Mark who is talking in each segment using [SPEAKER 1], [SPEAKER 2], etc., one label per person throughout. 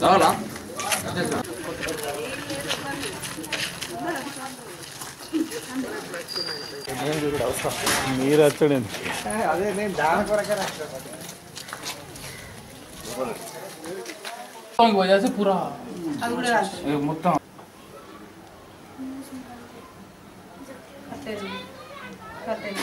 [SPEAKER 1] 나와라. మీరు వచ్చాడండి
[SPEAKER 2] అదే నేను దాని కొరకే
[SPEAKER 3] వచ్చేసి పురా మొత్తం కట్టేది కట్టేది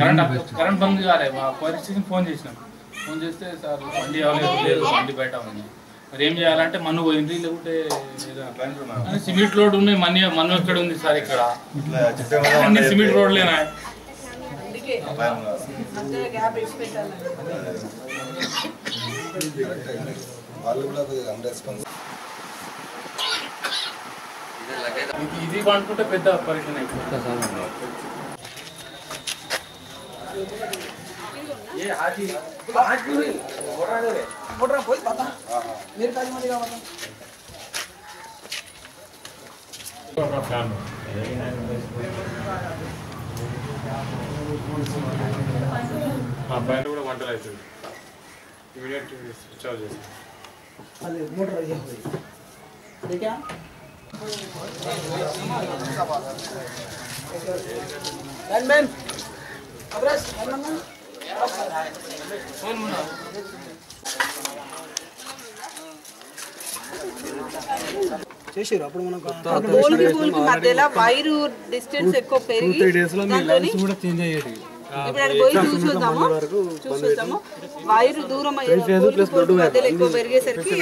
[SPEAKER 3] కరెంట్ కరెంట్ బంద్ కాలే మా పోలీస్ స్టేషన్ ఫోన్ చేసినాం. ఫోన్ చేస్తే సార్ బండి అవ్వలేదు లేదు బండి బయట ఉంది. మరి ఏం చేయాలంటే మన్ను పోయింది లేకుంటే సిమెంట్ రోడ్ ఉన్నాయి మన్ను మన్ను ఎక్కడ ఉంది సార్ ఇక్కడ? అన్ని సిమెంట్ రోడ్లేనా ఇది- ఇది పండుకుంటే పెద్ద పరిశ్రమ అయిపోతుంది
[SPEAKER 2] बोल रहा कोई पता मेरे पास में का पता
[SPEAKER 1] బయట కూడా వంటలు అవుతుంది ఇమీడియట్ స్విచ్ ఆఫ్ చేస్తాం
[SPEAKER 2] अरे मोटर ये हुई ये क्या बैन बैन अब्रस बैन చేసిరు అప్పుడు మనం
[SPEAKER 4] పోల్కి పోల్కి మధ్యలో వైరు డిస్టెన్స్ ఎక్కువ పెరిగి దాంతోని ఇప్పుడు అక్కడ పోయి చూసొద్దాము చూసొద్దాము వైరు దూరం మధ్యలో ఎక్కువ పెరిగేసరికి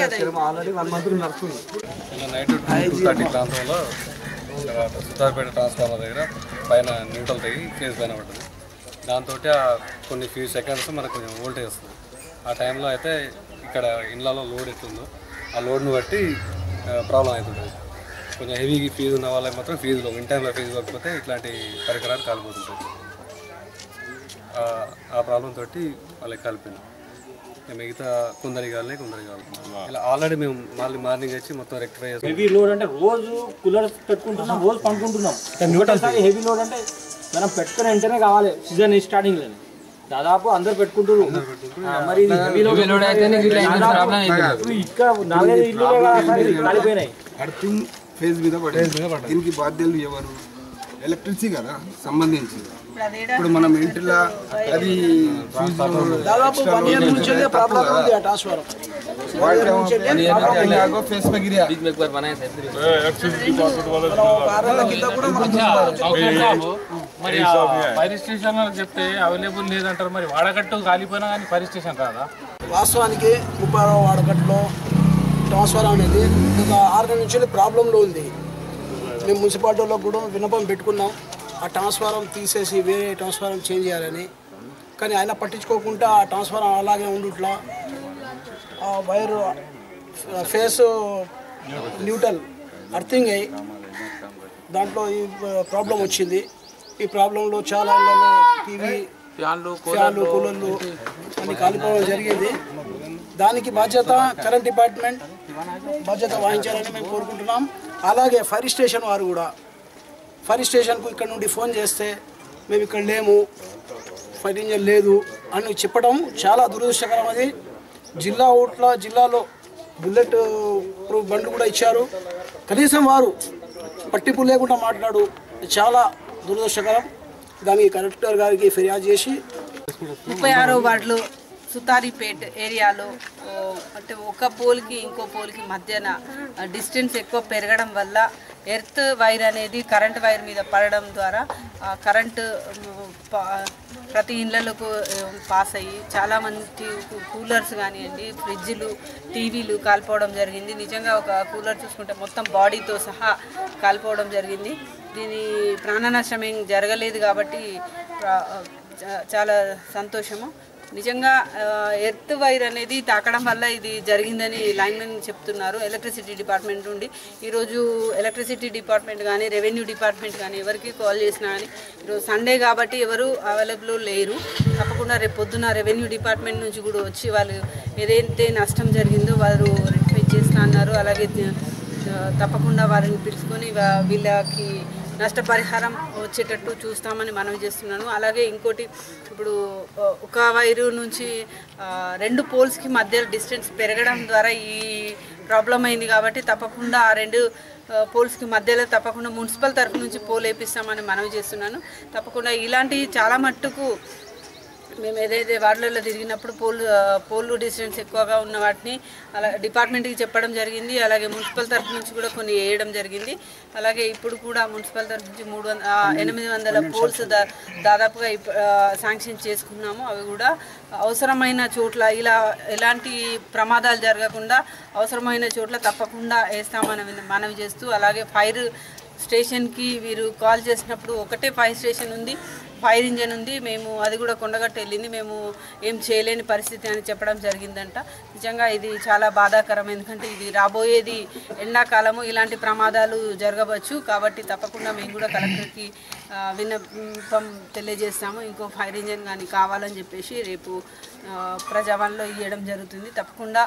[SPEAKER 2] ఆల్రెడీ వన్ మంత్ నడుస్తుంది.
[SPEAKER 5] నిన్న నైట్ టూ థర్టీ ప్రాంతంలో తర్వాత సుతార్పేట ట్రాన్స్ఫార్మర్ దగ్గర పైన న్యూట్రల్ తెగి ఫేజ్ పైన పడ్డది. దాంతో కొన్ని ఫ్యూ సెకండ్స్ మనకు కొంచెం వోల్టేజ్ వస్తుంది. ఆ టైంలో అయితే ఇక్కడ ఇళ్ళలో లోడ్ ఎట్లుందో ఆ లోడ్ను బట్టి ప్రాబ్లం అవుతుంటుంది. కొంచెం హెవీ ఫీజు ఉన్న వాళ్ళకి మాత్రం ఫీజులో ఇన్ టైంలో ఫీజు ఇవ్వకపోతే ఇట్లాంటి పరికరాలు కాలిపోతుంటాయి. ఆ- ఆ ప్రాబ్లం తోటి వాళ్ళకి కలిపింది మిగతా కొందరి కావాలి కొందరి కావాలి ఇలా ఆల్రెడీ మేము మళ్ళీ మార్నింగ్ వచ్చి మొత్తం రెక్టిఫై చేస్తాం.
[SPEAKER 6] హెవీ లోడ్ అంటే రోజు కూలర్ పెట్టుకుంటున్నాం రోజు పండుకుంటున్నాం. హెవీ లోడ్ అంటే మనం పెట్టుకుని వెంటనే కావాలి సీజన్ స్టార్టింగ్ లో దాదాపు అందరు పెట్టుకుంటారు ఆ, మరి ఇది హెవీ లోడ్ ఇప్పుడు ఇక్కడ నాలుగైదు ఇల్లు కాలిపోయినాయి
[SPEAKER 7] అర్థింగ్ ఫేజ్ మీద పడేది దీనికి బాధ్యులు ఎవరు ఎలక్ట్రిసిటీ కదా సంబంధించి ఇప్పుడు మనం ఇంటిలో అది
[SPEAKER 2] దాదాపు వన్ ఇయర్ నుంచి ప్రాబ్లం ఉంది ఆ ట్రాన్స్ఫారం
[SPEAKER 7] ఫేస్ पे गिरा
[SPEAKER 2] వారాల కింద కూడా మనం
[SPEAKER 3] అవసరం సాబు, మరి ఫైర్ స్టేషన్ చెప్తే అవైలబుల్ లేదంటారు. మరి వాడకట్టు కాలిపోయినా కానీ ఫైర్ స్టేషన్ రాదా
[SPEAKER 2] వాస్తవానికి ముప్పై వాడకట్లో ట్రాన్స్ఫారం అనేది ఒక ఆరు నెలల నుంచి ప్రాబ్లంలో ఉంది. మేము మున్సిపాలిటీలో కూడా విన్నపం పెట్టుకున్నాం. ఆ ట్రాన్స్ఫారం తీసేసి వేరే ట్రాన్స్ఫారం చేంజ్ చేయాలని. కానీ ఆయన పట్టించుకోకుండా ఆ ట్రాన్స్ఫారం అలాగే ఉండుట్లా ఆ వైరు ఫేస్ న్యూట్రల్ అర్థింగ్ అయ్యి దాంట్లో ఈ ప్రాబ్లం వచ్చింది. ఈ ప్రాబ్లంలో చాలా టీవీ ఫ్యాన్లు కూలర్లు అన్ని కాలిపోవడం జరిగింది. దానికి బాధ్యత కరెంట్ డిపార్ట్మెంట్ బాధ్యత వహించాలని మేము కోరుకుంటున్నాం. అలాగే ఫైర్ స్టేషన్ వారు కూడా. ఫైర్ స్టేషన్కు ఇక్కడ నుండి ఫోన్ చేస్తే మేము ఇక్కడ లేము ఫైర్ ఇంజన్ లేదు అని చెప్పడం చాలా దురదృష్టకరం అది. జిల్లా ఓట్ల జిల్లాలో బుల్లెట్ ప్రూఫ్ బండ్లు కూడా ఇచ్చారు. కనీసం వారు పట్టింపు లేకుండా మాట్లాడు చాలా దురదృష్టకరం. దానికి కలెక్టర్ గారికి ఫిర్యాదు చేసి
[SPEAKER 4] ముప్పై ఆరో వార్డులో సుతారిపేట్ ఏరియాలో అంటే ఒక పోల్కి ఇంకో పోల్కి మధ్యన డిస్టెన్స్ ఎక్కువ పెరగడం వల్ల ఎర్త్ వైర్ అనేది కరెంట్ వైర్ మీద పడడం ద్వారా కరెంటు పా- ప్రతి ఇళ్ళలకు పాస్ అయ్యి చాలామంది కూలర్స్ కానివ్వండి ఫ్రిడ్జ్లు టీవీలు కాలిపోవడం జరిగింది. నిజంగా ఒక కూలర్ చూసుకుంటే మొత్తం బాడీతో సహా కాలిపోవడం జరిగింది. దీని ప్రాణ ఏం జరగలేదు కాబట్టి చాలా సంతోషము. నిజంగా ఎర్త్ వైర్ అనేది తాకడం వల్ల ఇది జరిగిందని లైన్మెన్ చెప్తున్నారు. ఎలక్ట్రిసిటీ డిపార్ట్మెంట్ నుండి. ఈరోజు ఎలక్ట్రిసిటీ డిపార్ట్మెంట్ కానీ రెవెన్యూ డిపార్ట్మెంట్ కానీ ఎవరికి కాల్ చేసినా కానీ ఈరోజు సండే కాబట్టి ఎవరు అవైలబుల్ లేరు. తప్పకుండా రేపు పొద్దున రెవెన్యూ డిపార్ట్మెంట్ నుంచి కూడా వచ్చి వాళ్ళు ఏదైతే నష్టం జరిగిందో వారు రెక్టిఫై చేస్తా అన్నారు. అలాగే తప్పకుండా వారిని పిలుచుకొని వీళ్ళకి నష్టపరిహారం వచ్చేటట్టు చూస్తామని మనవి చేస్తున్నాను. అలాగే ఇంకోటి ఇప్పుడు ఒక వైరు నుంచి రెండు పోల్స్కి మధ్య డిస్టెన్స్ పెరగడం ద్వారా ఈ ప్రాబ్లం అయింది కాబట్టి తప్పకుండా ఆ రెండు పోల్స్కి మధ్యలో తప్పకుండా మున్సిపల్ తరఫు నుంచి పోల్ వేపిస్తామని మనవి చేస్తున్నాను. తప్పకుండా ఇలాంటివి చాలా మట్టుకు మేము ఏదైతే వార్డులలో తిరిగినప్పుడు పోల్ పోల్ డిస్టెన్స్ ఎక్కువగా ఉన్న వాటిని అలా డిపార్ట్మెంట్కి చెప్పడం జరిగింది. అలాగే మున్సిపల్ తరఫు నుంచి కూడా కొన్ని వేయడం జరిగింది. అలాగే ఇప్పుడు కూడా మున్సిపల్ తరఫు నుంచి మూడు ఎనిమిది వందల పోల్స్ దా దాదాపుగా శాంక్షన్ చేసుకున్నాము. అవి కూడా అవసరమైన చోట్ల ఇలా ఎలాంటి ప్రమాదాలు జరగకుండా అవసరమైన చోట్ల తప్పకుండా వేస్తామని మనవి చేస్తూ అలాగే ఫైర్ స్టేషన్కి వీరు కాల్ చేసినప్పుడు ఒకటే ఫైర్ స్టేషన్ ఉంది. ఫైర్ ఇంజన్ ఉంది మేము అది కూడా కొండగట్టు వెళ్ళింది మేము ఏం చేయలేని పరిస్థితి అని చెప్పడం జరిగిందంట. నిజంగా ఇది చాలా బాధాకరం ఎందుకంటే ఇది రాబోయేది ఎండాకాలము ఇలాంటి ప్రమాదాలు జరగవచ్చు. కాబట్టి తప్పకుండా మేము కూడా కలెక్టర్కి విన్నపం తెలియజేస్తాము. ఇంకో ఫైర్ ఇంజన్ కానీ కావాలని చెప్పేసి రేపు ఆ, ప్రజావాణిలో ఇవ్వడం జరుగుతుంది. తప్పకుండా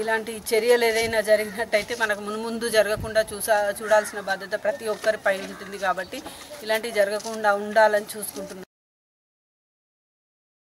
[SPEAKER 4] ఇలాంటి చర్యలు ఏదైనా జరిగినట్టయితే మనకు మున్ముందు జరగకుండా చూసా చూడాల్సిన బాధ్యత ప్రతి ఒక్కరిపై ఉంటుంది కాబట్టి ఇలాంటివి జరగకుండా ఉండాలని చూసుకుంటున్నాం.